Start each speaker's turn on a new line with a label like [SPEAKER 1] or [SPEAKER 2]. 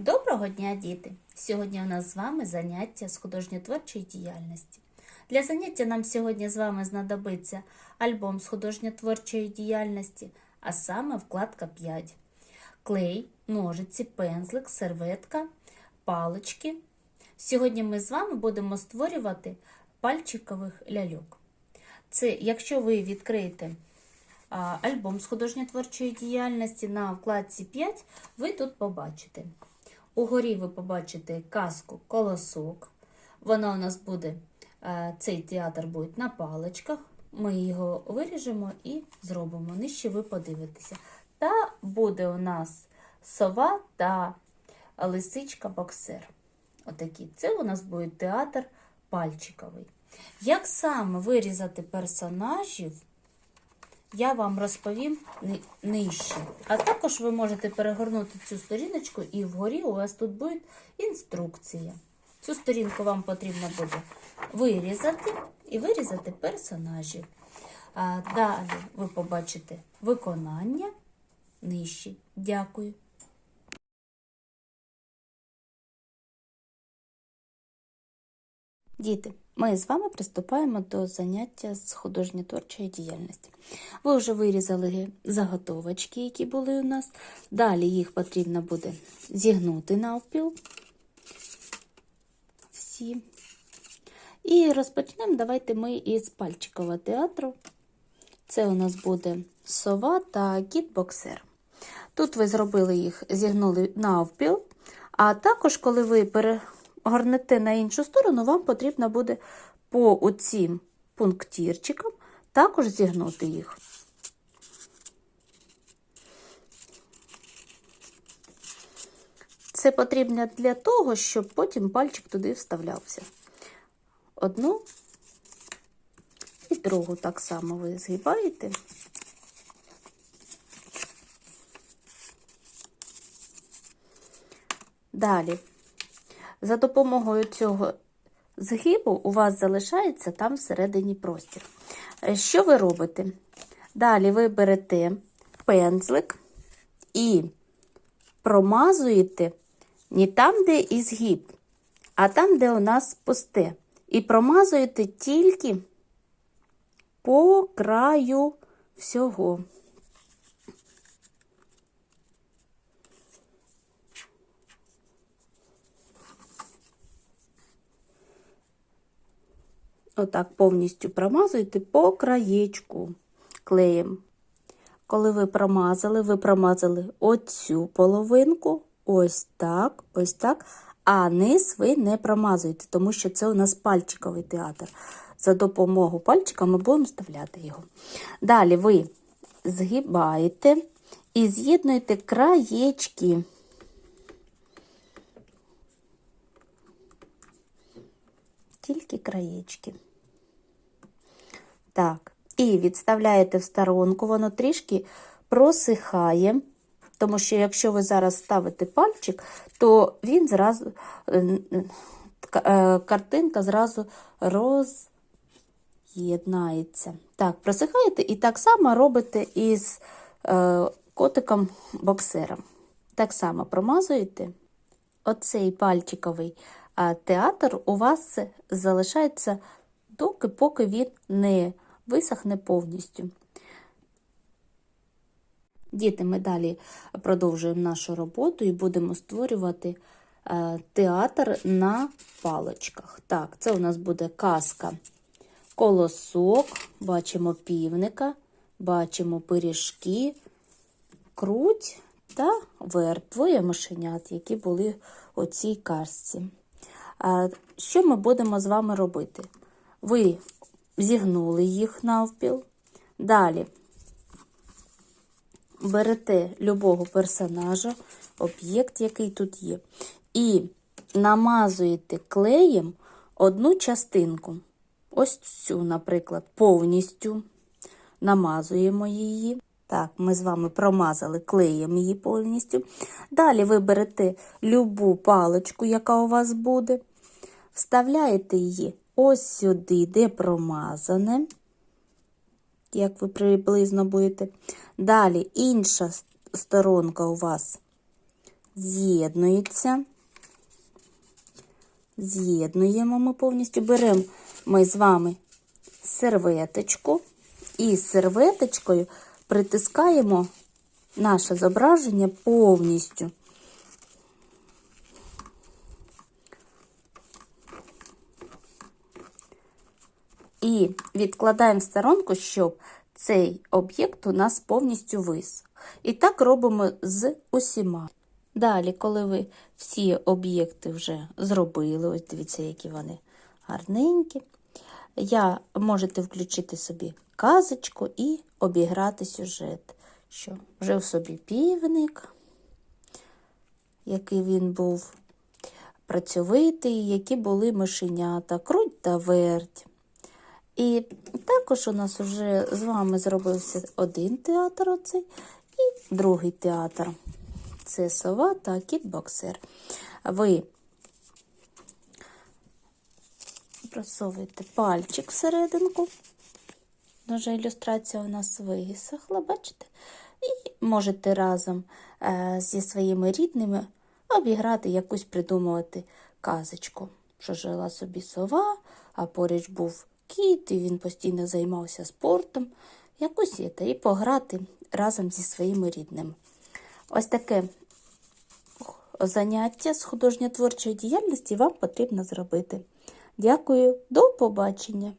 [SPEAKER 1] Доброго дня, діти! Сьогодні у нас з вами заняття з художньо-творчої діяльності. Для заняття нам сьогодні з вами знадобиться альбом з художньо-творчої діяльності, а саме вкладка 5. Клей, ножиці, пензлик, серветка, палички. Сьогодні ми з вами будемо створювати пальчикових ляльок. Це якщо ви відкриєте альбом з художньо-творчої діяльності на вкладці 5, ви тут побачите. Угорі ви побачите казку Колосок. Вона у нас буде, е, цей театр буде на паличках. Ми його виріжемо і зробимо. Нижче ви подивитеся. Та буде у нас сова та лисичка-боксер. Отакі. Це у нас буде театр пальчиковий. Як саме вирізати персонажів, я вам розповім нижче. А також ви можете перегорнути цю сторіночку, і вгорі у вас тут буде інструкція. Цю сторінку вам потрібно буде вирізати і вирізати персонажів. А далі ви побачите виконання нижче. Дякую. Діти, ми з вами приступаємо до заняття з художньо-творчої діяльності. Ви вже вирізали заготовочки, які були у нас. Далі їх потрібно буде зігнути навпіл. Всі. І розпочнемо. Давайте ми із пальчикового театру. Це у нас буде сова та кіт-боксер. Тут ви зробили їх, зігнули навпіл, а також, коли ви перегорнете на іншу сторону, вам потрібно буде по цим пунктирчикам також зігнути їх. Це потрібно для того, щоб потім пальчик туди вставлявся. Одну і другу так само ви згибаєте. Далі, за допомогою цього згибу у вас залишається там всередині простір. Е, Що ви робите? Далі ви берете пензлик і промазуєте не там, де і згиб, а там, де у нас пусте. І промазуєте тільки по краю всього. Отак повністю промазуєте по краєчку клеєм. Коли ви промазали, ви промазали оцю половинку, ось так, ось так. А низ ви не промазуєте, тому що це у нас пальчиковий театр. За допомогою пальчика ми будемо вставляти його. Далі ви згибаєте і з'єднуєте краєчки. Тільки краєчки. Так, і відставляєте в сторонку, воно трішки просихає, тому що якщо ви зараз ставите пальчик, то він зразу, е, е, картинка зразу роз'єднається. Так, просихаєте і так само робите із е, котиком боксером. Так само промазуєте. Оцей пальчиковий а, театр у вас залишається доки, поки він не висохне повністю. Діти, ми далі продовжуємо нашу роботу і будемо створювати е, театр на паличках. Так, це у нас буде казка колосок, бачимо півника, бачимо пиріжки, круть та верб, двоє мишенят, які були у цій казці. Що ми будемо з вами робити? Ви зігнули їх навпіл. Далі берете любого персонажа, об'єкт, який тут є, і намазуєте клеєм одну частинку. Ось цю, наприклад, повністю намазуємо її. Так, ми з вами промазали клеєм її повністю. Далі ви берете любу паличку, яка у вас буде, вставляєте її ось сюди, де промазане, як ви приблизно будете. Далі інша сторонка у вас з'єднуються. З'єднуємо ми повністю. Беремо ми з вами серветочку і серветочкою притискаємо наше зображення повністю. І відкладаємо в сторонку, щоб цей об'єкт у нас повністю висох. І так робимо з усіма. Далі, коли ви всі об'єкти вже зробили, ось дивіться, які вони гарненькі, я можете включити собі казочку і обіграти сюжет. Що вже в собі півник, який він був працьовитий, які були мишенята, круть та верть. І також у нас вже з вами зробився один театр оцей і другий театр. Це сова та кіт-боксер. Ви просовуєте пальчик всерединку. Вже ілюстрація у нас висохла, бачите? І можете разом е, зі своїми рідними обіграти якусь придумувати казочку, що жила собі сова, а поруч був кіт, і він постійно займався спортом. якось є та і пограти разом зі своїми рідними. Ось таке заняття з художньо-творчої діяльності вам потрібно зробити. Дякую, до побачення!